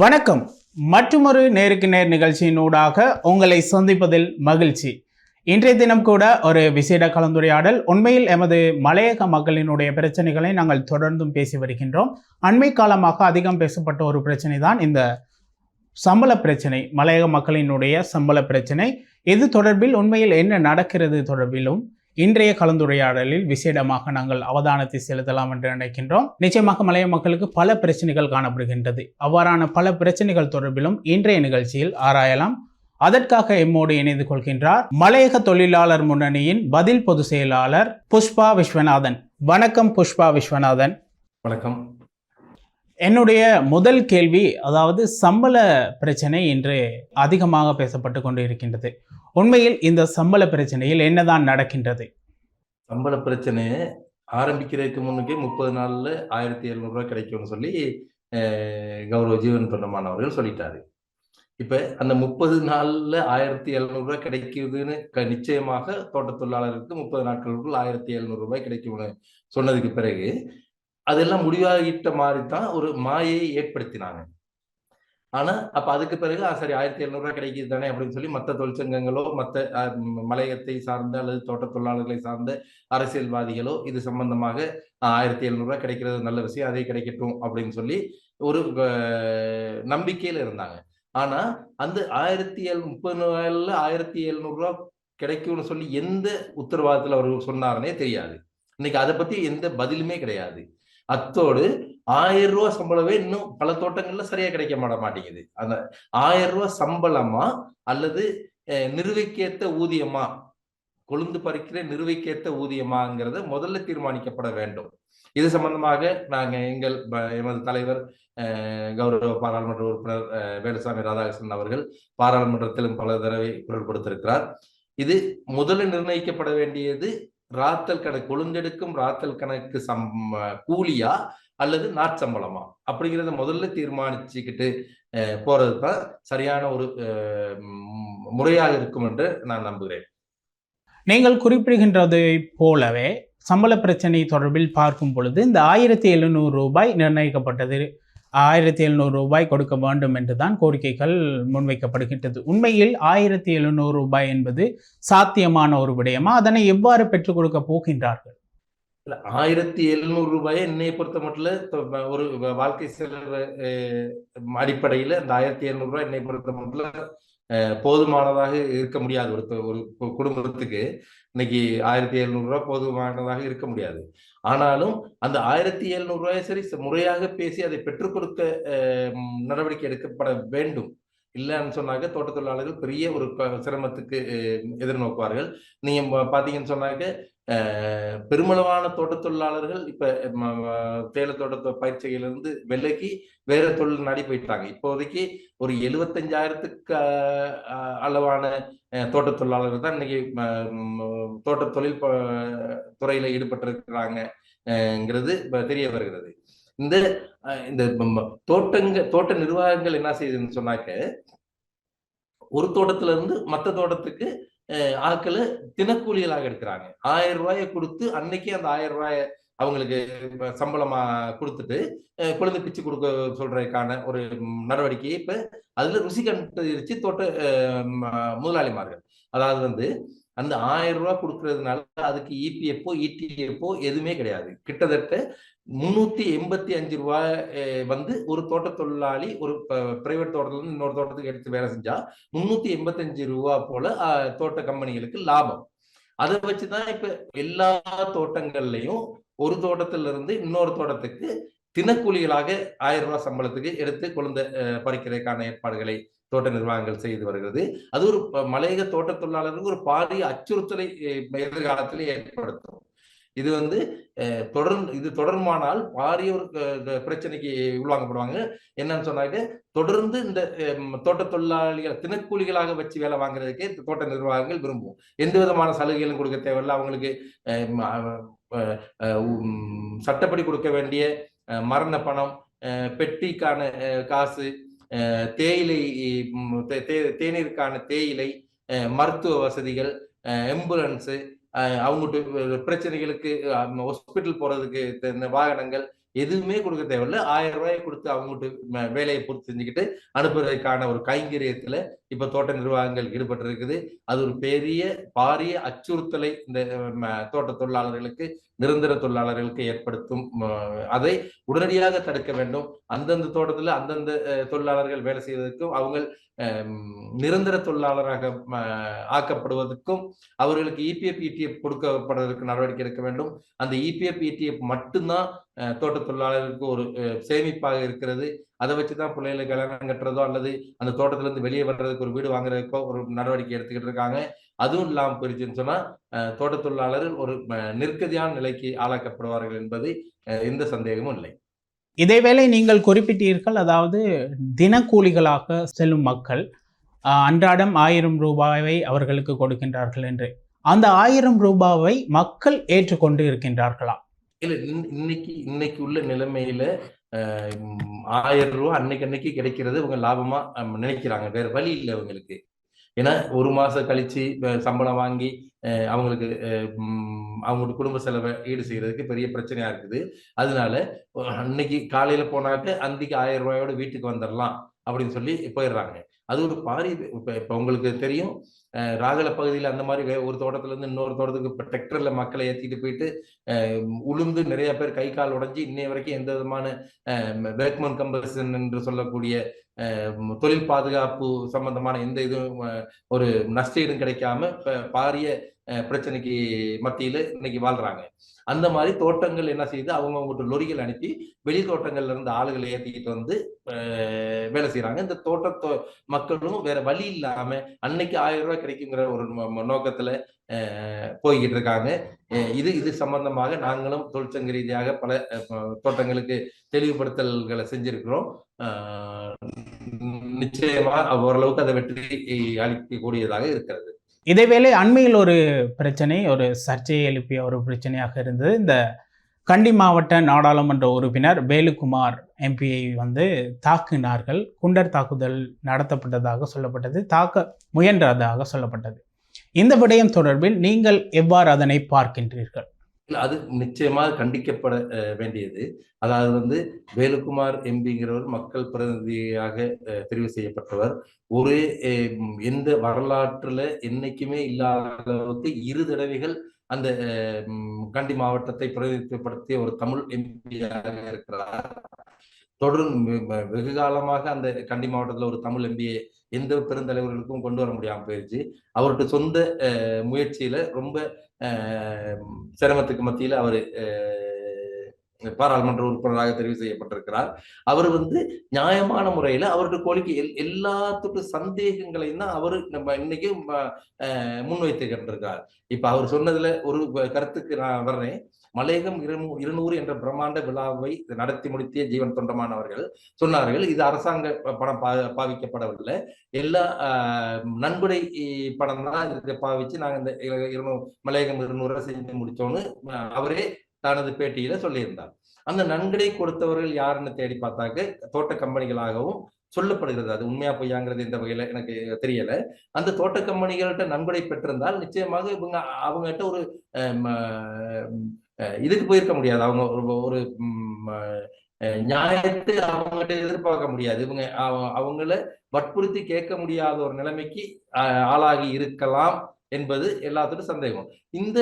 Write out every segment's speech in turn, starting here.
வணக்கம். மற்றுமொரு நேருக்கு நேர் நிகழ்ச்சியினூடாக உங்களை சந்திப்பதில் மகிழ்ச்சி. இன்றைய தினம் கூட ஒரு விசேட கலந்துரையாடல். உண்மையில் எமது மலையக மக்களினுடைய பிரச்சனைகளை நாங்கள் தொடர்ந்தும் பேசி வருகின்றோம். அண்மை காலமாக அதிகம் பேசப்பட்ட ஒரு பிரச்சனை தான் இந்த சம்பள பிரச்சனை மலையக மக்களினுடைய சம்பள பிரச்சனை. இது தொடர்பில் உண்மையில் என்ன நடக்கிறது தொடர்பிலும் இன்றைய கலந்துரையாடலில் விசேடமாக நாங்கள் அவதானத்தை செலுத்தலாம் என்று நினைக்கின்றோம். நிச்சயமாக மலைய மக்களுக்கு பல பிரச்சனைகள் காணப்படுகின்றது. அவ்வாறான பல பிரச்சனைகள் தொடர்பிலும் இன்றைய நிகழ்ச்சியில் ஆராயலாம். அதற்காக எம்மோடு இணைந்து கொள்கின்றார் மலையக தொழிலாளர் முன்னணியின் பதில் பொதுச் செயலாளர் புஷ்பா விஸ்வநாதன். வணக்கம் புஷ்பா விஸ்வநாதன். வணக்கம். என்னுடைய முதல் கேள்வி அதாவது சம்பள பிரச்சனை இன்று அதிகமாக பேசப்பட்டு கொண்டு இருக்கின்றது உண்மையில் இந்த சம்பள பிரச்சனையில் என்னதான் நடக்கின்றது? சம்பள பிரச்சனையை ஆரம்பிக்கிறதுக்கு முன்னுக்கே முப்பது நாள்ல ஆயிரத்தி எழுநூறுரூவா கிடைக்கும்னு சொல்லி கௌரவ ஜீவன் தொண்டமான் அவர்கள் சொல்லிட்டாரு. இப்ப அந்த முப்பது நாள்ல ஆயிரத்தி எழுநூறுரூவா கிடைக்குதுன்னு க- நிச்சயமாக தோட்ட தொழிலாளருக்கு முப்பது நாட்களுக்குள் ஆயிரத்தி எழுநூறு ரூபாய் கிடைக்கும்னு சொன்னதுக்கு பிறகு அதெல்லாம் முடிவாகிட்ட மாதிரி தான் ஒரு மாயை ஏற்படுத்தினாங்க. ஆனா அப்ப அதுக்கு பிறகு ஆ, சரி ஆயிரத்தி எழுநூறுவா கிடைக்குது தானே அப்படின்னு சொல்லி மற்ற தொழிற்சங்கங்களோ மற்ற மலையத்தை சார்ந்த அல்லது தோட்ட தொழிலாளர்களை சார்ந்த அரசியல்வாதிகளோ இது சம்பந்தமாக ஆயிரத்தி எழுநூறுவா கிடைக்கிறது நல்ல விஷயம் அதே கிடைக்கட்டும் அப்படின்னு சொல்லி ஒரு நம்பிக்கையில இருந்தாங்க. ஆனா அந்த ஆயிரத்தி எழு முப்பது நாள்ல ஆயிரத்தி எழுநூறுவா கிடைக்கும்னு சொல்லி எந்த உத்தரவாதத்துல அவர் சொன்னாருன்னே தெரியாது. இன்னைக்கு அதை பத்தி எந்த பதிலுமே கிடையாது. அத்தோடு ஆயிரம் ரூபா சம்பளமே இன்னும் பல தோட்டங்கள்ல சரியா கிடைக்க மாட மாட்டேங்குது. அந்த ஆயிரம் ரூபா சம்பளமா அல்லது நிறுவைக்கேத்த ஊதியமா? கொழுந்து பறிக்கிற நிறுவைக்கேத்த ஊதியமாங்கிறத முதல்ல தீர்மானிக்கப்பட வேண்டும். இது சம்பந்தமாக நாங்க எங்கள் ப- எமது தலைவர் அஹ், கௌரவ பாராளுமன்ற உறுப்பினர் அஹ், வேலுசாமி ராதாகிருஷ்ணன் அவர்கள் பாராளுமன்றத்திலும் பல தடவை குரல் கொடுத்திருக்கிறார். இது முதல்ல நிர்ணயிக்கப்பட வேண்டியது ராத்தல் கணக்கு கொழுந்தெடுக்கும் ராத்தல் கணக்கு சம் கூலியா அல்லது நாட்சம்பளமா அப்படிங்கிறத முதல்ல தீர்மானிச்சுக்கிட்டு போறது தான் சரியான ஒரு முறையாக இருக்கும் என்று நான் நம்புகிறேன். நீங்கள் குறிப்பிடுகின்றதை போலவே சம்பள பிரச்சனை தொடர்பில் பார்க்கும் பொழுது இந்த ஆயிரத்தி எழுநூறு ரூபாய் நிர்ணயிக்கப்பட்டது. ஆயிரத்தி எழுநூறு ரூபாய் கொடுக்க வேண்டும் என்றுதான் கோரிக்கைகள் முன்வைக்கப்படுகின்றது. உண்மையில் ஆயிரத்தி எழுநூறு ரூபாய் என்பது சாத்தியமான ஒரு விடயமா? அதனை எவ்வாறு பெற்றுக் கொடுக்க போகின்றார்கள்? ஆயிரத்தி எழுநூறு ரூபாயை என்னை பொறுத்த மட்டும் ஒரு வாழ்க்கை செலவு அஹ், அடிப்படையில ஆயிரத்தி எழுநூறு ரூபாய் என்னை பொறுத்த மட்டும் அஹ், போதுமானதாக இருக்க முடியாது. ஒரு ஒரு கு- குடும்பத்துக்கு இன்னைக்கு ஆயிரத்தி எழுநூறு ரூபாய் போதுமானதாக இருக்க முடியாது. ஆனாலும் அந்த ஆயிரத்தி எழுநூறு ரூபாயை சரி முறையாக பேசி அதை பெற்றுக் கொடுக்க அஹ், நடவடிக்கை எடுக்கப்பட வேண்டும். இல்லைன்னு சொன்னாக்க தோட்ட தொழிலாளர்கள் பெரிய ஒரு சிரமத்துக்கு அஹ், எதிர்நோக்குவார்கள். நீங்க பாத்தீங்கன்னு சொன்னாக்க பெருமளவான தோட்ட தொழிலாளர்கள் இப்ப ம- தேயிலை தோட்ட பயிற்சியிலிருந்து விலகி வேற தொழில் நாடி போயிட்டாங்க இப்போதைக்கு ஒரு எழுபத்தஞ்சாயிரத்துக்கு அளவான தோட்ட தொழிலாளர்கள் தான் இன்னைக்கு தோட்ட தொழில் துறையில ஈடுபட்டிருக்கிறாங்கிறது தெரிய வருகிறது. இந்த இந்த தோட்டங்க தோட்ட நிர்வாகங்கள் என்ன செய்யுதுன்னு சொன்னாக்க ஒரு தோட்டத்துல இருந்து மற்ற தோட்டத்துக்கு ஆட்களை தினக்கூலிகளாக எடுக்கிறாங்க. ஆயிரம் ரூபாயை கொடுத்து அன்னைக்கே அந்த ஆயிரம் ரூபாய அவங்களுக்கு சம்பளமா கொடுத்துட்டு குழந்தை பிச்சு கொடுக்க சொல்றதுக்கான ஒரு நடவடிக்கையை இப்ப அதுல ருசி கண்டுச்சு தோட்ட முதலாளிமார்கள். அதாவது வந்து அந்த ஆயிரம் ரூபாய் கொடுக்கறதுனால அதுக்கு இபிஎஃப்ஓ இடிஎஃப்ஓ எதுவுமே கிடையாது. கிட்டத்தட்ட முன்னூத்தி எண்பத்தி அஞ்சு ரூபாய் அஹ், வந்து ஒரு தோட்ட தொழிலாளி ஒரு பிரைவேட் தோட்டத்துல இருந்து இன்னொரு தோட்டத்துக்கு எடுத்து வேலை செஞ்சா முன்னூத்தி எண்பத்தஞ்சு ரூபா போல தோட்ட கம்பெனிகளுக்கு லாபம். அதை வச்சுதான் இப்ப எல்லா தோட்டங்கள்லயும் ஒரு தோட்டத்துல இருந்து இன்னொரு தோட்டத்துக்கு தினக்கூலிகளாக ஆயிரம் ரூபாய் சம்பளத்துக்கு எடுத்து கொழுந்த அஹ், பறிக்கிறதுக்கான ஏற்பாடுகளை தோட்ட நிர்வாகங்கள் செய்து வருகிறது. அது ஒரு மலையக தோட்ட தொழிலாளருக்கு ஒரு பாரிய அச்சுறுத்தலை அஹ், எதிர்காலத்திலே ஏற்படுத்தும். இது வந்து தொடர் தொடர்ந்து இது தொடருமானால் பாரிய ஒரு பிரச்சனைக்கு உள்வாங்கப்படுவாங்க என்னன்னு சொன்னாக்க தொடர்ந்து இந்த தோட்ட தொழிலாளிகள் தினக்கூலிகளாக வச்சு வேலை வாங்குறதுக்கே தோட்ட நிர்வாகங்கள் விரும்பும் எந்த விதமான சலுகைகளும் கொடுக்க தேவையில்லை. அவங்களுக்கு சட்டப்படி கொடுக்க வேண்டிய மரண பணம் பெட்டிக்கான காசு தேயிலை தே- தே- தேநீருக்கான தேயிலை மருத்துவ வசதிகள் எம்புலன்ஸு அவங்ககிட்ட பிரச்சனைகளுக்கு ஹாஸ்பிட்டல் போறதுக்கு இந்த வாகனங்கள் எதுவுமே கொடுக்க தேவையில்ல. ஆயிரம் ரூபாய் கொடுத்து அவங்ககிட்ட வேலையை பூர்த்தி செஞ்சுக்கிட்டு அனுப்புவதற்கான ஒரு கைங்கரியத்துல இப்ப தோட்ட நிர்வாகங்கள் ஈடுபட்டு இருக்குது அது ஒரு பெரிய பாரிய அச்சுறுத்தலை இந்த தோட்ட தொழிலாளர்களுக்கு நிரந்தர தொழிலாளர்களுக்கு ஏற்படுத்தும் அதை உடனடியாக தடுக்க வேண்டும். அந்தந்த தோட்டத்துல அந்தந்த தொழிலாளர்கள் வேலை செய்வதற்கும் அவங்க நிரந்தர தொழிலாளராக ஆக்கப்படுவதற்கும் அவர்களுக்கு இபிஎஃப் இடிஎஃப் கொடுக்கப்படுவதற்கு நடவடிக்கை எடுக்க வேண்டும். அந்த இபிஎஃப் இடிஎஃப் மட்டும்தான் தோட்ட தொழிலாளர்களுக்கு ஒரு சேமிப்பாக இருக்கிறது. அதை வச்சுதான் பிள்ளைகளை கல்யாணம் கட்டுறதோ அல்லது அந்த தோட்டத்துல இருந்து வெளியே வர்றதுக்கு ஒரு வீடு வாங்குறதுக்கோ ஒரு நடவடிக்கை எடுத்துக்கிட்டு இருக்காங்க. அதுவும் இல்லாம போயிருச்சுன்னு சொன்னா அஹ், தோட்ட தொழிலாளர்கள் ஒரு அஹ், நிர்கதியான நிலைக்கு ஆளாக்கப்படுவார்கள் என்பது எந்த சந்தேகமும் இல்லை. இதேவேளை நீங்கள் குறிப்பிட்டீர்கள் அதாவது தினக்கூலிகளாக செல்லும் மக்கள் அன்றாடம் ஆயிரம் ரூபாயை அவர்களுக்கு கொடுக்கின்றார்கள் என்று. அந்த ஆயிரம் ரூபாவை மக்கள் ஏற்றுக்கொண்டு இருக்கின்றார்களா? இல்ல இன்ன- இன்னைக்கு இன்னைக்கு உள்ள நிலைமையில ஆயிரம் ரூபா அன்னைக்கு அன்னைக்கு கிடைக்கிறது இவங்க லாபமா நினைக்கிறாங்க. வேற வழி இல்லை இவங்களுக்கு. ஏன்னா ஒரு மாசம் கழிச்சு சம்பளம் வாங்கி அஹ், அவங்களுக்கு அவங்களோட குடும்ப செலவை ஈடு செய்யறதுக்கு பெரிய பிரச்சனையா இருக்குது. அதனால அன்னைக்கு காலையில போனாக்க அன்னைக்கு ஆயிரம் ரூபாயோட வீட்டுக்கு வந்துடலாம் அப்படின்னு சொல்லி போயிடுறாங்க. அது ஒரு பாரி இப்போ இப்போ உங்களுக்கு தெரியும் ராகல பகுதியில் அந்த மாதிரி வே- ஒரு தோட்டத்துல இருந்து இன்னொரு தோட்டத்துக்கு இப்போ டிராக்டர்ல மக்களை ஏற்றிட்டு போயிட்டு உளுந்து நிறைய பேர் கை கால் உடஞ்சி இன்னைய வரைக்கும் எந்த விதமான வேக்மன் கம்பல்சன் என்று சொல்லக்கூடிய தொழில் பாதுகாப்பு சம்பந்தமான எந்த இதுவும் ஒரு ஒரு நஷ்டஈடும் கிடைக்காம இப்போ பாரிய பிரச்சனைக்கு மத்தியில் இன்னைக்கு வாழ்றாங்க. அந்த மாதிரி தோட்டங்கள் என்ன செய்யுது அவங்க அவங்ககிட்ட லொரிகள் அனுப்பி வெளி தோட்டங்கள்ல இருந்து ஆளுகளை ஏற்றிக்கிட்டு வந்து வேலை செய்யறாங்க இந்த தோட்ட மக்களும் வேற வழி இல்லாம அன்னைக்கு ஆயிரம் ரூபாய் கிடைக்குங்கிற ஒரு ம- நோக்கத்துல போய்கிட்டு இருக்காங்க. இது இது சம்பந்தமாக நாங்களும் தொழிற்சங்க ரீதியாக பல தோட்டங்களுக்கு தெளிவுபடுத்தல்களை செஞ்சிருக்கிறோம். நிச்சயமா ஓரளவுக்கு அதை வெற்றி அளிக்கக்கூடியதாக இருக்கிறது. இதேவேளை அண்மையில் ஒரு பிரச்சனை ஒரு சர்ச்சையை எழுப்பிய ஒரு பிரச்சனையாக இருந்தது. இந்த கண்டி மாவட்ட நாடாளுமன்ற உறுப்பினர் வேலுக்குமார் எம்பியை வந்து தாக்கினார்கள். குண்டர் தாக்குதல் நடத்தப்பட்டதாக சொல்லப்பட்டது தாக்க முயன்றதாக சொல்லப்பட்டது. இந்த விடயம் தொடர்பில் நீங்கள் எவ்வாறு அதனை பார்க்கின்றீர்கள்? அது நிச்சயமாக கண்டிக்கப்பட வேண்டியது. அதாவது வந்து வேலுக்குமார் எம்பிங்கிறவர் மக்கள் பிரதிநிதியாக தெரிவு செய்யப்பட்டவர். ஒரு எந்த வரலாற்றுல என்னைக்குமே இல்லாத அளவுக்கு இரு தடவைகள் அந்த கண்டி மாவட்டத்தை பிரதிநிதித்துவப்படுத்திய ஒரு தமிழ் எம்பியாக இருக்கிறார். தொடரும் வெ- வெகு காலமாக அந்த கண்டி மாவட்டத்தில் ஒரு தமிழ் எம்பியை எந்த பெருந்தலைவர்களுக்கும் கொண்டு வர முடியாமல் போயிருச்சு. அவருடைய சொந்த அஹ், முயற்சியில ரொம்ப சிரமத்துக்கு மத்தியில அவர் பாராளுமன்ற உறுப்பினராக தெரிவு செய்யப்பட்டிருக்கிறார். அவர் வந்து நியாயமான முறையில அவருடைய கோரிக்கை எல் எல்லாத்துக்கும் சந்தேகங்களையும் தான் அவர் நம்ம இன்னைக்கும் முன்வைத்து முன்வைத்துக்கின்றிருக்கார் இப்ப அவர் சொன்னதுல ஒரு கருத்துக்கு நான் வர்றேன். மலையகம் இருநூறு என்ற பிரம்மாண்ட விழாவை நடத்தி முடித்திய ஜீவன் தொண்டமானவர்கள் சொன்னார்கள் இது அரசாங்க பணம் பா பாவிக்கப்படவில்லை. எல்லா ஆஹ், நன்கொடை பணம் தான் இதை பாவிச்சு நாங்க இந்த இருநூறு மலையகம் இருநூறு செஞ்சு முடிச்சோன்னு அவரே தனது பேட்டியில சொல்லியிருந்தார். அந்த நன்கொடை கொடுத்தவர்கள் யாருன்னு தேடி பார்த்தாக்க தோட்ட கம்பெனிகளாகவும் சொல்லப்படுகிறது. அது உண்மையா பொய்யாங்கிறது இந்த வகையில எனக்கு தெரியல. அந்த தோட்ட கம்பெனிகள்கிட்ட நன்கொடை பெற்றிருந்தால் நிச்சயமாக இவங்க அவங்ககிட்ட ஒரு ம, அஹ், இதுக்கு போயிருக்க முடியாது. அவங்க ஒரு நியாயத்தை அவங்ககிட்ட எதிர்பார்க்க முடியாது. இவங்க அவங்கள வற்புறுத்தி கேட்க முடியாத ஒரு நிலைமைக்கு ஆஹ், ஆளாகி இருக்கலாம் என்பது எல்லாத்துக்கும் சந்தேகம். இந்த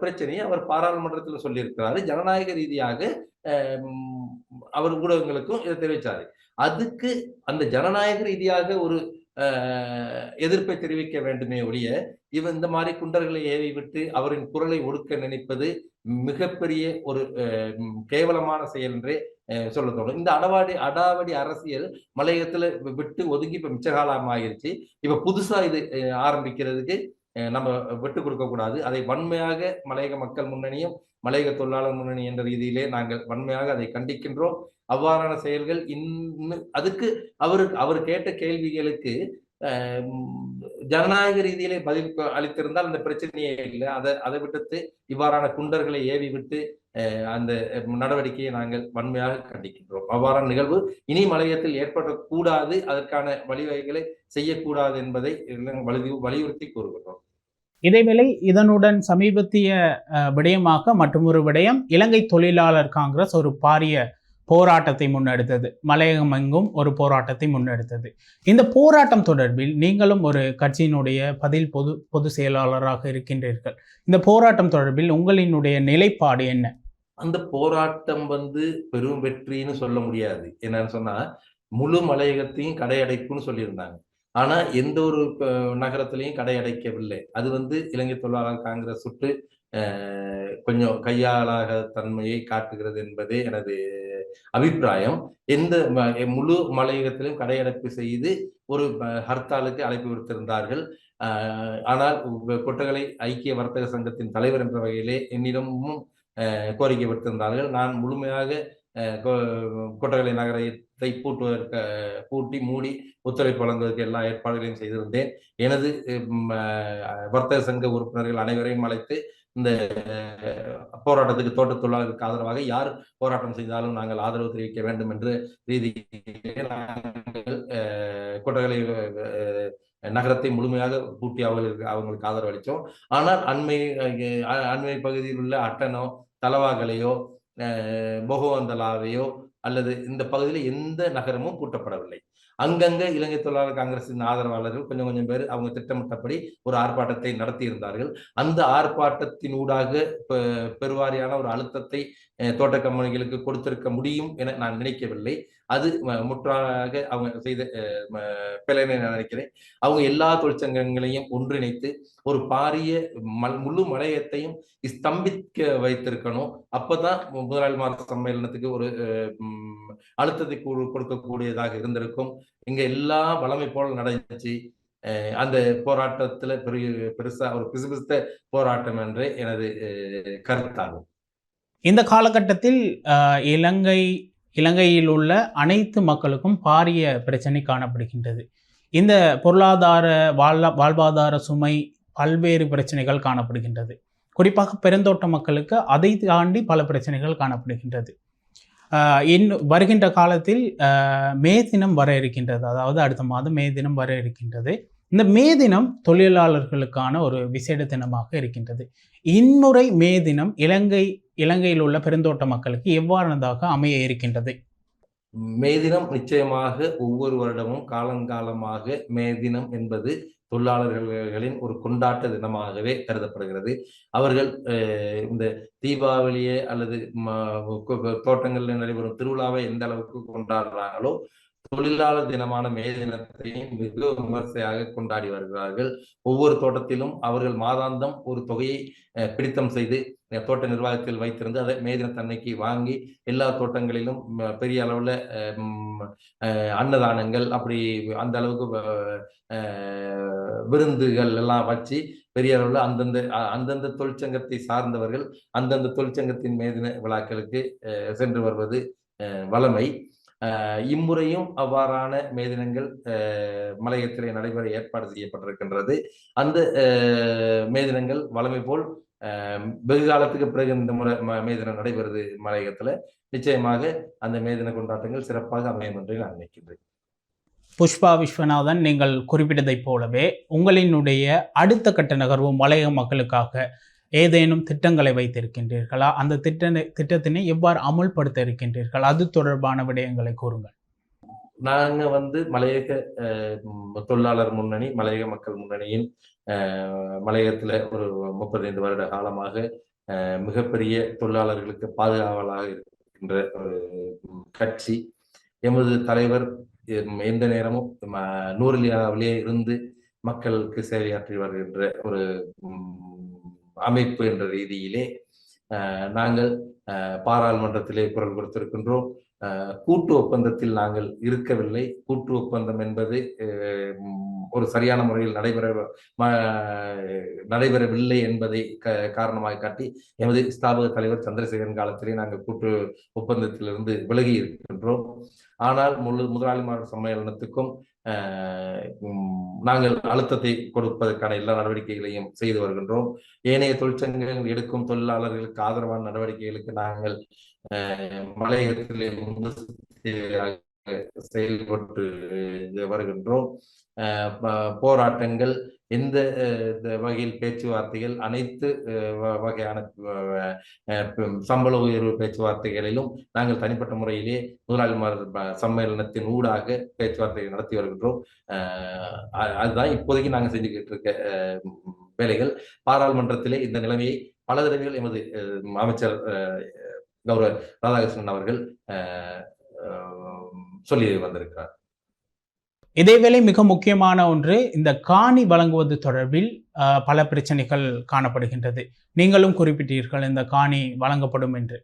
பிரச்சனையை அவர் பாராளுமன்றத்தில் சொல்லியிருக்கிறாரு. ஜனநாயக ரீதியாக அஹ், அவர் ஊடகங்களுக்கும் இதை தெரிவிச்சாரு. அதுக்கு அந்த ஜனநாயக ரீதியாக ஒரு எதிர்ப்பை தெரிவிக்க வேண்டுமே ஒழிய இவன் இந்த மாதிரி குண்டர்களை ஏவி விட்டு அவரின் குரலை ஒடுக்க நினைப்பது மிகப்பெரிய ஒரு கேவலமான செயல் என்றே சொல்ல தோணும். இந்த அடவாடி அடாவடி அரசியல் மலையகத்துல விட்டு ஒதுங்கி இப்ப மிச்சகாலம் இப்ப புதுசா இது ஆரம்பிக்கிறதுக்கு நம்ம விட்டு கொடுக்கக்கூடாது. அதை வன்மையாக மலையக மக்கள் முன்னணியும் மலையக தொழிலாளர் முன்னணி என்ற ரீதியிலே நாங்கள் வன்மையாக அதை கண்டிக்கின்றோம். அவ்வாறான செயல்கள் இன்னும் அதுக்கு அவரு அவர் கேட்ட கேள்விகளுக்கு ஜனநாயக ரீதியிலே பதில் அளித்திருந்தால் அந்த பிரச்சனையே இல்லை. அதை அதை விடுத்து இவ்வாறான குண்டர்களை ஏவி விட்டு அஹ், அந்த நடவடிக்கையை நாங்கள் வன்மையாக கண்டிக்கின்றோம். அவ்வாறான நிகழ்வு இனி மலையத்தில் ஏற்படக்கூடாது. அதற்கான வழிவகைகளை செய்யக்கூடாது என்பதை வலியுறுத்தி கூறுகின்றோம். இதேவேளை இதனுடன் சமீபத்திய விடயமாக மற்றொரு விடயம் இலங்கை தொழிலாளர் காங்கிரஸ் ஒரு பாரிய போராட்டத்தை முன்னெடுத்தது. மலையகம் எங்கும் ஒரு போராட்டத்தை முன்னெடுத்தது. இந்த போராட்டம் தொடர்பில் நீங்களும் ஒரு கட்சியினுடைய பதில் பொது பொது செயலாளராக இருக்கின்றீர்கள். இந்த போராட்டம் தொடர்பில் உங்களினுடைய நிலைப்பாடு என்ன? அந்த போராட்டம் வந்து பெரும் வெற்றின்னு சொல்ல முடியாது. என்னன்னு சொன்னா முழு மலையகத்தையும் கடையடைப்புன்னு சொல்லியிருந்தாங்க. ஆனா எந்த ஒரு நகரத்திலையும் கடை அடைக்கவில்லை. அது வந்து இலங்கை தொழிலாளர் காங்கிரஸ் சுட்டு கொஞ்சம் கையாளாக தன்மையை காட்டுகிறது என்பதே எனது அபிப்பிராயம். எந்த ம- முழு மலையகத்திலும் கடையடைப்பு செய்து ஒரு ஹர்த்தாலுக்கு அழைப்பு விடுத்திருந்தார்கள். ஆனால் கொட்டகலை ஐக்கிய வர்த்தக சங்கத்தின் தலைவர் என்ற வகையிலே என்னிடமும் கோரிக்கை விடுத்திருந்தார்கள். நான் முழுமையாக கொட்டகலை நகரை கொட்டகலை பூட்டுவதற்கு பூட்டி மூடி ஒத்துழைப்பு வழங்குவதற்கு எல்லா ஏற்பாடுகளையும் செய்திருந்தேன். எனது வர்த்தக சங்க உறுப்பினர்கள் அனைவரையும் அழைத்து இந்த போராட்டத்துக்கு தோட்ட தொழிலாளர்களுக்கு ஆதரவாக யார் போராட்டம் செய்தாலும் நாங்கள் ஆதரவு தெரிவிக்க வேண்டும் என்று ரீதியிலே நாங்கள் கொட்டகலை நகரத்தை முழுமையாக பூட்டி அவர்களுக்கு அவங்களுக்கு ஆதரவு அளித்தோம். ஆனால் அண்மை அண்மை பகுதியில் உள்ள அட்டனோ தலவாகலையோ பொகவந்தலாவையோ அல்லது இந்த பகுதியில் எந்த நகரமும் பூட்டப்படவில்லை அங்கங்க இலங்கை தொழிலாளர் காங்கிரசின் ஆதரவாளர்கள் கொஞ்சம் கொஞ்சம் பேர் அவங்க திட்டமிட்டபடி ஒரு ஆர்ப்பாட்டத்தை நடத்தி இருந்தார்கள் அந்த ஆர்ப்பாட்டத்தினூடாக பெ- பெருவாரியான ஒரு அழுத்தத்தை தோட்ட கம்பெனிகளுக்கு கொடுத்திருக்க முடியும் என நான் நினைக்கவில்லை. அது முற்றாக அவங்க செய்த அஹ், நினைக்கிறேன். அவங்க எல்லா தொழிற்சங்கங்களையும் ஒன்றிணைத்து ஒரு பாரிய மல் முழு மலையத்தையும் ஸ்தம்பிக்க வைத்திருக்கணும். அப்பதான் முதலாளி முதலாளிமார் சம்மேளனத்துக்கு ஒரு அஹ், அழுத்தத்தை கொடுக்கக்கூடியதாக இருந்திருக்கும். இங்க எல்லா வளமை போல் நடந்துச்சு. அஹ், அந்த போராட்டத்துல பெரிய பெருசா ஒரு பிசுபிசுத்த போராட்டம் என்று எனது கருத்தாகும். இந்த காலகட்டத்தில் இலங்கை இலங்கையில் உள்ள அனைத்து மக்களுக்கும் பாரிய பிரச்சனை காணப்படுகின்றது. இந்த பொருளாதார வாழ் வாழ்வாதார சுமை பல்வேறு பிரச்சனைகள் காணப்படுகின்றது. குறிப்பாக பெருந்தோட்ட மக்களுக்கு அதை தாண்டி பல பிரச்சனைகள் காணப்படுகின்றது. இன்னும் வருகின்ற காலத்தில் மே தினம் வர இருக்கின்றது. அதாவது அடுத்த மாதம் மே தினம் வர இருக்கின்றது. இந்த மே தினம் தொழிலாளர்களுக்கான ஒரு விசேட தினமாக இருக்கின்றது. இன்முறை மே தினம் இலங்கை இலங்கையில் உள்ள பெருந்தோட்ட மக்களுக்கு எவ்வாறானதாக அமைய இருக்கின்றது? மே தினம் நிச்சயமாக ஒவ்வொரு வருடமும் காலங்காலமாக மே தினம் என்பது தொழிலாளர்களின் ஒரு கொண்டாட்ட தினமாகவே கருதப்படுகிறது. அவர்கள் அஹ், இந்த தீபாவளியை அல்லது ம- தோட்டங்களில் நடைபெறும் திருவிழாவை எந்த அளவுக்கு கொண்டாடுறாங்களோ தொழிலாளர் தினமான மே தினத்தையும் மிக விமர்சையாக கொண்டாடி வருகிறார்கள். ஒவ்வொரு தோட்டத்திலும் அவர்கள் மாதாந்தம் ஒரு தொகையை அஹ், பிடித்தம் செய்து தோட்ட நிர்வாகத்தில் வைத்திருந்து அதை மே தினத்தன்னைக்கு வாங்கி எல்லா தோட்டங்களிலும் பெரிய அளவுல அஹ், அன்னதானங்கள் அப்படி அந்த அளவுக்கு விருந்துகள் எல்லாம் வச்சு பெரிய அளவுல அந்தந்த அந்தந்த தொழிற்சங்கத்தை சார்ந்தவர்கள் அந்தந்த தொழிற்சங்கத்தின் மேதின விழாக்களுக்கு அஹ், சென்று வருவது அஹ், வழமை. இம்முறையும் அவ்வாறான மேதினங்கள் மலையத்திலே நடைபெற ஏற்பாடு செய்யப்பட்டிருக்கின்றது. அந்த மேதினங்கள் வளமை போல் அஹ், வெகு காலத்துக்கு பிறகு இந்த முறை ம- மேதினம் நடைபெறுது மலையகத்துல. நிச்சயமாக அந்த மேதின கொண்டாட்டங்கள் சிறப்பாக அமையும் என்று நான் நினைக்கின்றேன். புஷ்பா விஸ்வநாதன் நீங்கள் குறிப்பிட்டதைப் போலவே உங்களினுடைய அடுத்த கட்ட நகர்வு மலையக மக்களுக்காக ஏதேனும் திட்டங்களை வைத்திருக்கின்றீர்களா? அந்த திட்ட திட்டத்தினை எவ்வாறு அமுல்படுத்த இருக்கின்றீர்கள் அது தொடர்பான விடயங்களை கூறுங்கள். நாங்கள் வந்து மலையக தொழிலாளர் முன்னணி மலையக மக்கள் முன்னணியின் மலையகத்தில் ஒரு முப்பத்தைந்து வருட காலமாக மிகப்பெரிய தொழிலாளர்களுக்கு பாதுகாவலாக இருக்கின்ற ஒரு கட்சி. எமது தலைவர் எந்த நேரமும் ம- நூறுலியாவிலே இருந்து மக்களுக்கு சேவையாற்றி வருகின்ற ஒரு அமைப்பு என்ற ரீதியிலே நாங்கள் பாராளுமன்றத்திலே குரல் கொடுத்திருக்கின்றோம். கூட்டு ஒப்பந்தத்தில் நாங்கள் இருக்கவில்லை. கூட்டு ஒப்பந்தம் என்பது ஒரு சரியான முறையில் நடைபெற நடைபெறவில்லை என்பதை க காரணமாக காட்டி எமது ஸ்தாபக தலைவர் சந்திரசேகரன் காலத்திலே நாங்கள் கூட்டு ஒப்பந்தத்திலிருந்து விலகி இருக்கின்றோம். ஆனால் முழு முதலாளிமார் சம்மேளனத்துக்கும் நாங்கள் அழுத்தத்தை கொடுப்பதற்கான எல்லா நடவடிக்கைகளையும் செய்து வருகின்றோம். ஏனைய தொழிற்சங்கங்கள் எடுக்கும் தொழிலாளர்களுக்கு ஆதரவான நடவடிக்கைகளுக்கு நாங்கள் அஹ், மலையகத்திலே செயல்பட்டு வருகின்றோம். போராட்டங்கள் இந்த வகையில் பேச்சுவார்த்தைகள் அனைத்து வ- வகையான சம்பள உயர்வு பேச்சுவார்த்தைகளிலும் நாங்கள் தனிப்பட்ட முறையிலே முதலாளிமார் சம்மேளனத்தின் ஊடாக பேச்சுவார்த்தைகள் நடத்தி வருகின்றோம். அதுதான் இப்போதைக்கு நாங்கள் செஞ்சுக்கிட்டு இருக்க வேலைகள். பாராளுமன்றத்திலே இந்த நிலைமையை பல தடவைகள் எமது அமைச்சர் அஹ், கௌரவ ராதாகிருஷ்ணன் அவர்கள் சொல்லி வந்திருக்கிறார். இதேவேளை மிக முக்கியமான ஒன்று இந்த காணி வழங்குவது தொடர்பில் பல பிரச்சனைகள் காணப்படுகின்றது. நீங்களும் குறிப்பிட்டீர்கள் இந்த காணி வழங்கப்படும் என்று.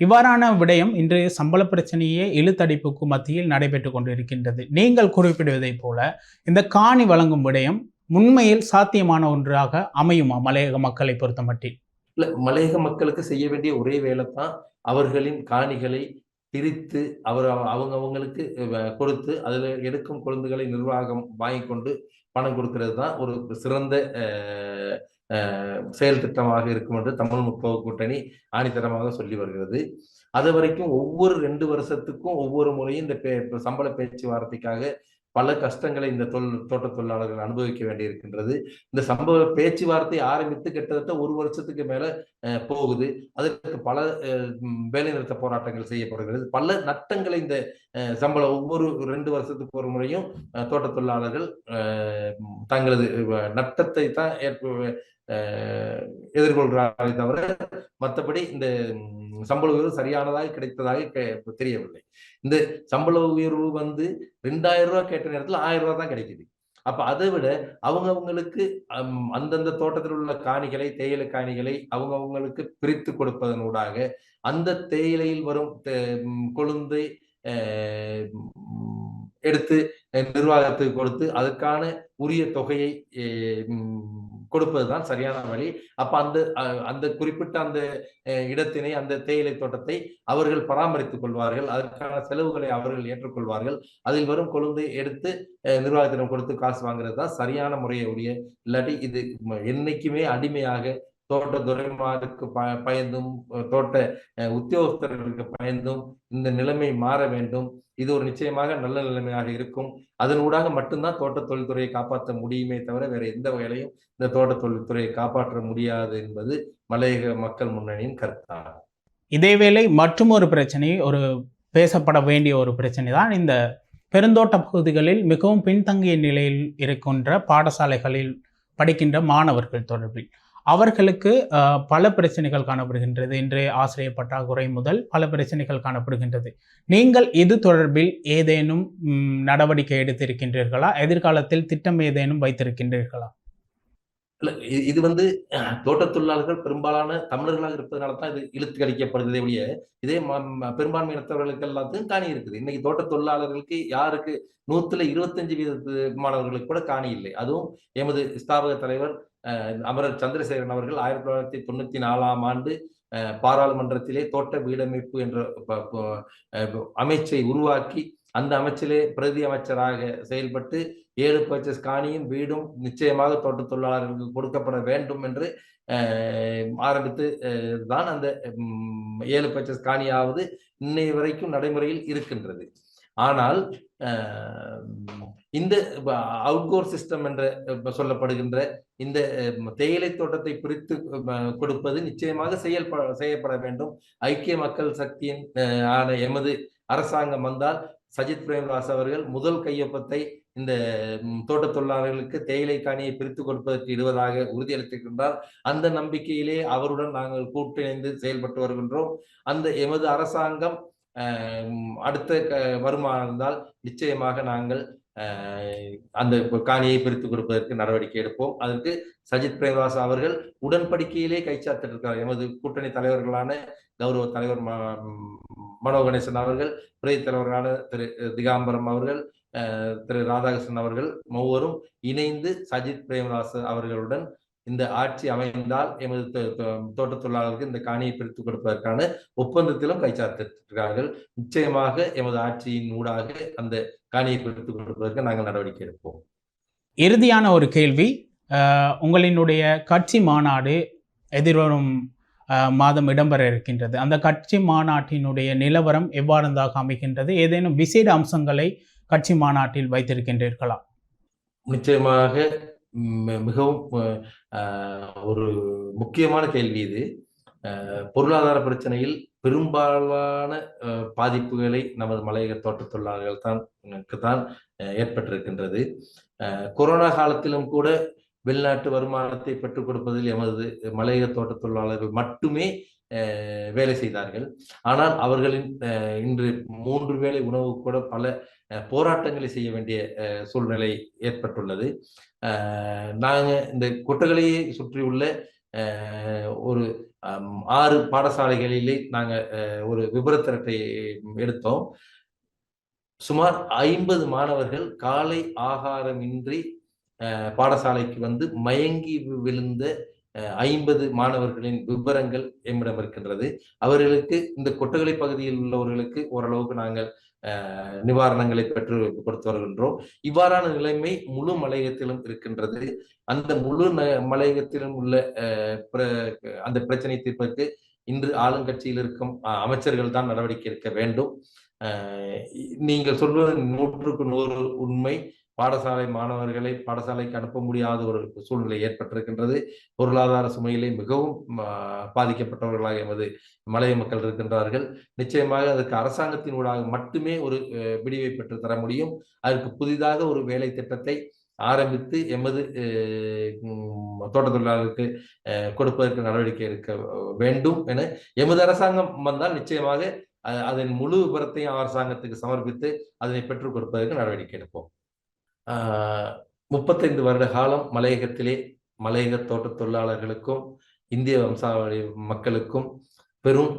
இவ்வாறான விடயம் இன்று சம்பள பிரச்சனையே இழுத்தடிப்புக்கு மத்தியில் நடைபெற்று கொண்டிருக்கின்றது. நீங்கள் குறிப்பிடுவதைப் போல இந்த காணி வழங்கும் விடயம் உண்மையில் சாத்தியமான ஒன்றாக அமையுமா மலையக மக்களை பொறுத்தமட்டில்? மலையக மக்களுக்கு செய்ய வேண்டிய ஒரே வேலை தான் அவர்களின் காணிகளை பிரித்து அவர் அவங்க அவங்களுக்கு கொடுத்து அதில் எடுக்கும் கொழுந்துகளை நிர்வாகம் வாங்கி கொண்டு பணம் கொடுக்கறது தான் ஒரு சிறந்த செயல் திட்டமாக இருக்கும் என்று தமிழ் முற்போக்கு கூட்டணி ஆணித்தரமாக சொல்லி வருகிறது. அது வரைக்கும் ஒவ்வொரு ரெண்டு வருஷத்துக்கும் ஒவ்வொரு முறையும் இந்த பே- சம்பள பேச்சுவார்த்தைக்காக பல கஷ்டங்களை இந்த தொல் தோட்ட தொழிலாளர்கள் அனுபவிக்க வேண்டியிருக்கின்றது. இந்த சம்பவ பேச்சுவார்த்தை ஆரம்பித்து கிட்டத்தட்ட ஒரு வருஷத்துக்கு மேல போகுது. அதற்கு பல வேலைநிறுத்த போராட்டங்கள் செய்யப்படுகிறது. பல நட்டங்களை இந்த அஹ், சம்பளம் ஒவ்வொரு ரெண்டு வருஷத்துக்கு ஒரு முறையும் அஹ், தோட்ட தொழிலாளர்கள் அஹ், தங்களது நட்டத்தை தான் ஏற்ப அஹ், எதிர்கொள்கிறார்களே தவிர மற்றபடி இந்த சம்பள உயர்வு சரியானதாக கிடைத்ததாக தெரியவில்லை. இந்த சம்பள உயர்வு வந்து ரெண்டாயிரம் ரூபா கேட்ட நேரத்தில் ஆயிரம் ரூபா தான் கிடைக்குது. அப்ப அதை விட அவங்க அவங்களுக்கு அந்தந்த தோட்டத்தில் உள்ள காணிகளை தேயிலை காணிகளை அவங்க அவங்களுக்கு பிரித்து கொடுப்பதனூடாக அந்த தேயிலையில் வரும் தே- கொழுந்தை எடுத்து நிர்வாகத்துக்கு கொடுத்து அதுக்கான உரிய தொகையை கொடுப்பது தான் கொடுப்பதுதான் சரியான வழி. அப்ப அந்த அந்த குறிப்பிட்ட அந்த இடத்தினை அந்த தேயிலை தோட்டத்தை அவர்கள் பராமரித்துக் கொள்வார்கள். அதற்கான செலவுகளை அவர்கள் ஏற்றுக்கொள்வார்கள். அதில் வரும் கொழுந்து எடுத்து நிர்வாகத்திடம் கொடுத்து காசு வாங்குறது தான் சரியான முறையை உரிய இல்லாட்டி இது என்னைக்குமே அடிமையாக தோட்ட துறைமாருக்கு ப பயந்தும் தோட்ட உத்தியோகஸ்தர்களுக்கு பயந்தும் இந்த நிலைமை மாற வேண்டும். இது ஒரு நிச்சயமாக நல்ல நிலைமையாக இருக்கும். அதன் ஊடாக மட்டும்தான் தோட்ட தொழில்துறையை காப்பாற்ற முடியுமே தவிர வேற எந்த வகையிலையும் இந்த தோட்ட தொழில்துறையை காப்பாற்ற முடியாது என்பது மலையக மக்கள் முன்னணியின் கருத்தாகும் இதேவேளை மற்றும் ஒரு பிரச்சனை ஒரு பேசப்பட வேண்டிய ஒரு பிரச்சனை தான் இந்த பெருந்தோட்ட பகுதிகளில் மிகவும் பின்தங்கிய நிலையில் இருக்கின்ற பாடசாலைகளில் படிக்கின்ற மாணவர்கள் தொடர்பில். அவர்களுக்கு பல பிரச்சனைகள் காணப்படுகின்றது. இன்றைய ஆசிரியர் பற்றாக்குறை முதல் பல பிரச்சனைகள் காணப்படுகின்றது. நீங்கள் இது தொடர்பில் ஏதேனும் நடவடிக்கை எடுத்திருக்கின்றீர்களா? எதிர்காலத்தில் திட்டம் ஏதேனும் வைத்திருக்கின்றீர்களா? இது வந்து தோட்ட தொழிலாளர்கள் பெரும்பாலான தமிழர்களாக இருப்பதனால தான் இது இழுத்து கழிக்கப்படுதே ஒழிய இதே ம- எல்லாத்தையும் பெரும்பான்மை இனத்தவர்களுக்கு எல்லாத்துக்கும் காணி இருக்குது. இன்னைக்கு தோட்ட தொழிலாளர்களுக்கு யாருக்கு நூத்துல இருபத்தஞ்சு வீத மாணவர்களுக்கு கூட காணி இல்லை. அதுவும் எமது ஸ்தாபக தலைவர் அமரர் சந்திரசேகரன் அவர்கள் ஆயிரத்தி தொள்ளாயிரத்தி தொண்ணூத்தி நாலாம் ஆண்டு அஹ், பாராளுமன்றத்திலே தோட்ட வீடமைப்பு என்ற அமைச்சை உருவாக்கி அந்த அமைச்சிலே பிரதி அமைச்சராக செயல்பட்டு ஏழு பர்ச்சஸ் காணியும் வீடும் நிச்சயமாக தோட்ட தொழிலாளர்களுக்கு கொடுக்கப்பட வேண்டும் என்று ஆரம்பித்து தான் அந்த ஏழு பர்ச்சஸ் காணியாவது இன்னைய வரைக்கும் நடைமுறையில் இருக்கின்றது. ஆனால் இந்த அவுட்கோர் சிஸ்டம் என்ற சொல்லப்படுகின்ற இந்த தேயிலை தோட்டத்தை பிரித்து கொடுப்பது நிச்சயமாக செயல்பட செய்யப்பட வேண்டும். ஐக்கிய மக்கள் சக்தியின் ஆன எமது அரசாங்கம் வந்தால் சஜித் பிரேமதாஸ் அவர்கள் முதல் கையொப்பத்தை இந்த தோட்ட தொழிலாளர்களுக்கு தேயிலை காணியை பிரித்து கொடுப்பதற்கு இடுவதாக உறுதியளித்திருக்கின்றார். அந்த நம்பிக்கையிலே அவருடன் நாங்கள் கூட்டிணைந்து செயல்பட்டு வருகின்றோம். அந்த எமது அரசாங்கம் அடுத்த க- வருமானம் இருந்தால் நிச்சயமாக நாங்கள் அந்த காணியை பிரித்து கொடுப்பதற்கு நடவடிக்கை எடுப்போம். அதற்கு சஜித் பிரேமதாஸ் அவர்கள் உடன்படிக்கையிலே கைச்சாத்திட்டிருக்கிறார் எமது கூட்டணி தலைவர்களான கௌரவ தலைவர் ம- மனோ கணேசன் அவர்கள் பிரதி தலைவர்களான திரு திகாம்பரம் அவர்கள் திரு ராதாகிருஷ்ணன் அவர்கள் மூவரும் இணைந்து சஜித் பிரேமதாஸ் அவர்களுடன் இந்த ஆட்சி அமைந்தால் எமது தோ- தோ- தோட்டத் தொழிலாளர்களுக்கு இந்த காணியை பிரித்து கொடுப்பதற்கான ஒப்பந்தத்திலும் கைச்சாத்திருக்கிறார்கள் நிச்சயமாக எமது ஆட்சியின் ஊடாக அந்த காணியை பிரித்து கொடுப்பதற்கு நாங்கள் நடவடிக்கை எடுப்போம். இறுதியான ஒரு கேள்வி உங்களினுடைய கட்சி மாநாடு எதிர்வரும் மாதம் இடம்பெற இருக்கின்றது. அந்த கட்சி மாநாட்டினுடைய நிலவரம் எவ்வாறாக அமைகின்றது? ஏதேனும் விசேட அம்சங்களை கட்சி மாநாட்டில் வைத்திருக்கின்றீர்களா? நிச்சயமாக மிகவும் ஒரு முக்கியமான கேள்வி இது. அஹ், பொருளாதார பிரச்சனையில் பெரும்பாலான அஹ், பாதிப்புகளை நமது மலையக தோட்டத் தொழிலாளர்கள் தான் தான் அஹ், ஏற்பட்டிருக்கின்றது கொரோனா காலத்திலும் கூட வெளிநாட்டு வருமானத்தை பெற்றுக் கொடுப்பதில் எமது மலையக தோட்டத் தொழிலாளர்கள் மட்டுமே வேலை செய்தார்கள். ஆனால் அவர்களின் இன்று மூன்று வேளை உணவு கூட பல போராட்டங்களை செய்ய வேண்டிய சூழ்நிலை ஏற்பட்டுள்ளது. நாங்கள் இந்த கொட்டகலையை சுற்றியுள்ள ஒரு ஆறு பாடசாலைகளிலே நாங்கள் ஒரு விபரத்திரட்டை எடுத்தோம். சுமார் ஐம்பது மாணவர்கள் காலை ஆகாரமின்றி பாடசாலைக்கு வந்து மயங்கி விழுந்த ஐம்பது மாணவர்களின் விவரங்கள் எம்மிடம் இருக்கின்றது. அவர்களுக்கு இந்த கொட்டகலை பகுதியில் உள்ளவர்களுக்கு ஓரளவுக்கு நாங்கள் நிவாரணங்களை பெற்று கொடுத்து வருகின்றோம். இவ்வாறான நிலைமை முழு மலையகத்திலும் இருக்கின்றது. அந்த முழு ந- மலையகத்திலும் உள்ள அஹ், பிர- அந்த பிரச்சனை தீர்ப்பதற்கு இன்று ஆளுங்கட்சியில் இருக்கும் அஹ், அமைச்சர்கள் தான் நடவடிக்கை எடுக்க வேண்டும். நீங்கள் சொல்வது நூற்றுக்கு நூறு உண்மை. பாடசாலை மாணவர்களை பாடசாலைக்கு அனுப்ப முடியாத ஒரு சூழ்நிலை ஏற்பட்டிருக்கின்றது. பொருளாதார சுமையிலே மிகவும் பாதிக்கப்பட்டவர்களாக எமது மலைய மக்கள் இருக்கின்றார்கள். நிச்சயமாக அதற்கு அரசாங்கத்தின் ஊடாக மட்டுமே ஒரு விடிவை பெற்று தர முடியும். அதற்கு புதிதாக ஒரு வேலை திட்டத்தை ஆரம்பித்து எமது தோட்ட தொழிலாளருக்கு கொடுப்பதற்கு நடவடிக்கை எடுக்க வேண்டும் என எமது அரசாங்கம் வந்தால் நிச்சயமாக அதன் முழு விபரத்தையும் அரசாங்கத்துக்கு சமர்ப்பித்து அதனை பெற்றுக் கொடுப்பதற்கு நடவடிக்கை எடுப்போம். முப்பத்தைந்து வருட காலம் மலையகத்திலே மலையக தோட்ட தொழிலாளர்களுக்கும் இந்திய வம்சாவளி மக்களுக்கும் பெரும்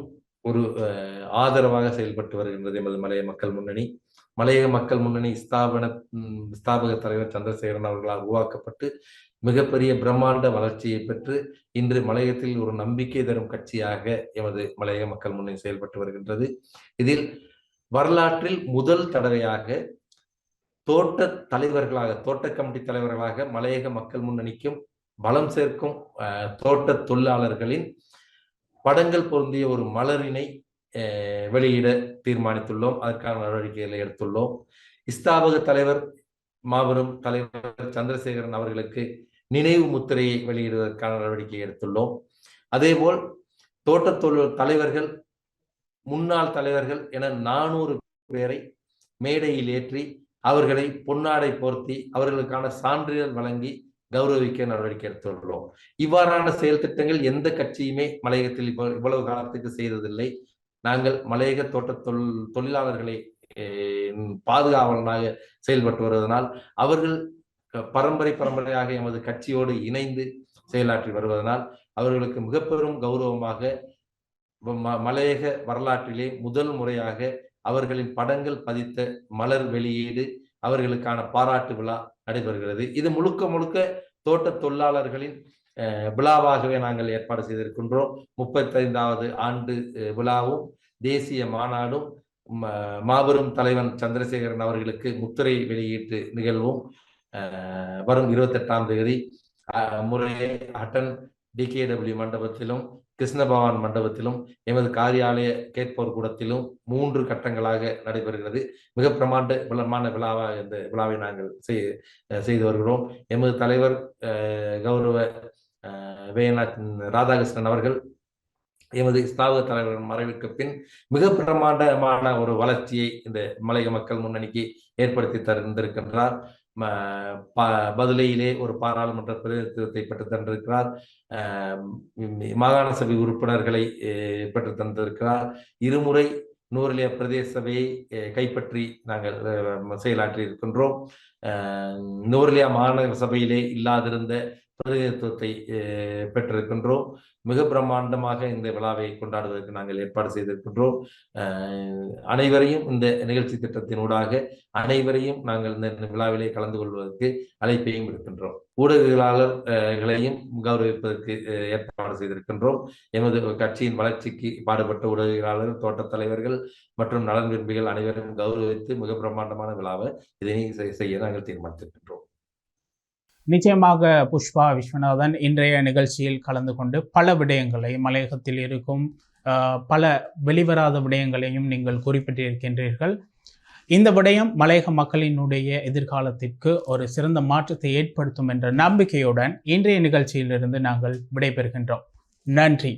ஒரு ஆதரவாக செயல்பட்டு வருகின்றது எமது மலைய மக்கள் முன்னணி. மலையக மக்கள் முன்னணி ஸ்தாபன ஸ்தாபக தலைவர் சந்திரசேகரன் அவர்களால் உருவாக்கப்பட்டு மிகப்பெரிய பிரம்மாண்ட வளர்ச்சியை பெற்று இன்று மலையகத்தில் ஒரு நம்பிக்கை தரும் கட்சியாக எமது மலையக மக்கள் முன்னணி செயல்பட்டு வருகின்றது. இதில் வரலாற்றில் முதல் தடவையாக தோட்ட தலைவர்களாக தோட்ட கமிட்டி தலைவர்களாக மலையக மக்கள் முன்னணிக்கும் பலம் சேர்க்கும் அஹ், தோட்ட தொழிலாளர்களின் படங்கள் பொருந்திய ஒரு மலரினை அஹ், வெளியிட தீர்மானித்துள்ளோம். அதற்கான நடவடிக்கைகளை எடுத்துள்ளோம். இஸ்தாபக தலைவர் மாபெரும் தலைவர் சந்திரசேகரன் அவர்களுக்கு நினைவு முத்திரையை வெளியிடுவதற்கான நடவடிக்கையை எடுத்துள்ளோம். அதேபோல் தோட்ட தொழில் தலைவர்கள் முன்னாள் தலைவர்கள் என நானூறு பேரை மேடையில் ஏற்றி அவர்களை பொன்னாடை போர்த்தி அவர்களுக்கான சான்றிதழ் வழங்கி கௌரவிக்க நடவடிக்கை எடுத்துள்ளோம். இவ்வாறான செயல் திட்டங்கள் எந்த கட்சியுமே மலையகத்தில் இவ்வளவு காலத்துக்கு செய்ததில்லை. நாங்கள் மலையக தோட்ட தொழில் தொழிலாளர்களை பாதுகாவலனாக செயல்பட்டு வருவதனால் அவர்கள் பரம்பரை பரம்பரையாக எமது கட்சியோடு இணைந்து செயலாற்றி வருவதனால் அவர்களுக்கு மிக பெரும் கௌரவமாக மலையக வரலாற்றிலே முதல் முறையாக அவர்களின் படங்கள் பதித்த மலர் வெளியீடு அவர்களுக்கான பாராட்டு விழா நடைபெறுகிறது. இது முழுக்க முழுக்க தோட்ட தொழிலாளர்களின் விழாவாகவே நாங்கள் ஏற்பாடு செய்திருக்கின்றோம். முப்பத்தைந்தாவது ஆண்டு விழாவும் தேசிய மாநாடும் மாபெரும் தலைவன் சந்திரசேகரன் அவர்களுக்கு முத்திரை வெளியீட்டு நிகழ்வும் வரும் இருபத்தெட்டாம் தேதி அஹ், முறையே ஹட்டன் டிகேடபிள்யூ மண்டபத்திலும் கிருஷ்ணபவான் மண்டபத்திலும் எமது காரியாலய கேட்போர் கூடத்திலும் மூன்று கட்டங்களாக நடைபெறுகிறது. மிக பிரமாண்ட பிரமாண்ட விழாவாக இந்த விழாவை நாங்கள் செய்- அஹ் செய்து வருகிறோம். எமது தலைவர் அஹ், கௌரவ அஹ், ராதாகிருஷ்ணன் அவர்கள் எமது இஸ்லாமிய தலைவர்கள் மறைவுக்கு பின் மிக பிரமாண்டமான ஒரு வளர்ச்சியை இந்த மலைய மக்கள் முன்னணிக்கு ஏற்படுத்தி தந்திருக்கின்றார். பதுளையிலே ஒரு பாராளுமன்ற பிரதிநிதித்துவத்தை பெற்று தந்திருக்கிறார். மாகாண சபை உறுப்பினர்களை அஹ், பெற்று தந்திருக்கிறார். இருமுறை நூறிலிய பிரதேச சபையை கைப்பற்றி நாங்கள் செயலாற்றி இருக்கின்றோம் நூறிலியா மாநகர சபையிலே இல்லாதிருந்த பிரதிநிதித்துவத்தை பெற்றிருக்கின்றோம். மிக பிரம்மாண்டமாக இந்த விழாவை கொண்டாடுவதற்கு நாங்கள் ஏற்பாடு செய்திருக்கின்றோம். அனைவரையும் இந்த நிகழ்ச்சி திட்டத்தினூடாக அனைவரையும் நாங்கள் இந்த விழாவிலே கலந்து கொள்வதற்கு அழைப்பையும் விடுக்கின்றோம். ஊடகங்களாளர்களையும் கௌரவிப்பதற்கு ஏற்பாடு செய்திருக்கின்றோம். எமது கட்சியின் வளர்ச்சிக்கு பாடுபட்ட ஊடகங்களாளர் தோட்டத் தலைவர்கள் மற்றும் நலன் விரும்பிகள் அனைவரும் கௌரவித்து மிக பிரம்மாண்டமான விழாவை இதனை செய்- செய்ய நாங்கள் தீர்மானித்திருக்கின்றோம். நிச்சயமாக புஷ்பா விஸ்வநாதன் இன்றைய நிகழ்ச்சியில் கலந்து கொண்டு பல விடயங்களை மலையகத்தில் இருக்கும் ஆஹ், பல வெளிவராத விடயங்களையும் நீங்கள் குறிப்பிட்டிருக்கின்றீர்கள். இந்த விடயம் மலையக மக்களினுடைய எதிர்காலத்திற்கு ஒரு சிறந்த மாற்றத்தை ஏற்படுத்தும் என்ற நம்பிக்கையுடன் இன்றைய நிகழ்ச்சியிலிருந்து நாங்கள் விடைபெறுகின்றோம். நன்றி.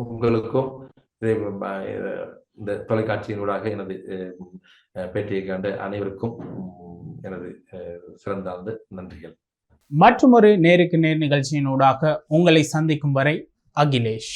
உங்களுக்கும் இந்த தொலைக்காட்சியினூடாக எனது பேட்டியை கண்டு அனைவருக்கும் எனது அஹ், சிறந்தார்ந்த நன்றிகள். மற்றொரு நேருக்கு நேர் நிகழ்ச்சியினூடாக உங்களை சந்திக்கும் வரை அகிலேஷ்.